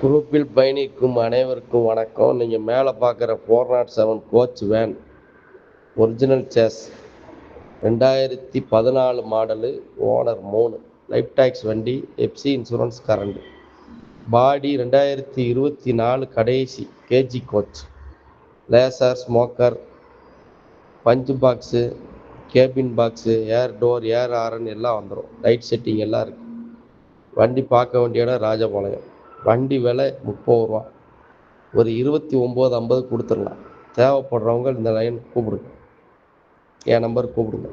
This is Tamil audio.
குரூப்பில் பயணிக்கும் அனைவருக்கும் வணக்கம். நீங்கள் மேலே பார்க்குற four nought seven coach van original chassis ரெண்டாயிரத்தி பதினாலு மாடலு ஓனர் மூணு லைஃப் டேக்ஸ் வண்டி எப்சி இன்சூரன்ஸ் கரண்ட் பாடி ரெண்டாயிரத்தி இருபத்தி நாலு கடைசி கேஜி கோச் லேசர் ஸ்மோக்கர் பஞ்சு box cabin box air door air horn எல்லாம் வந்துடும் லைட் செட்டிங் எல்லாம் இருக்குது வண்டி பார்க்க வேண்டிய இடம் ராஜபாளையம். வண்டி விலை முப்பது ரூபா. ஒரு இருபத்தி ஒம்பது ஐம்பது கொடுத்துடலாம். தேவைப்படுறவங்க இந்த லைன் கூப்பிடுங்க. என் நம்பர் கூப்பிடுங்க.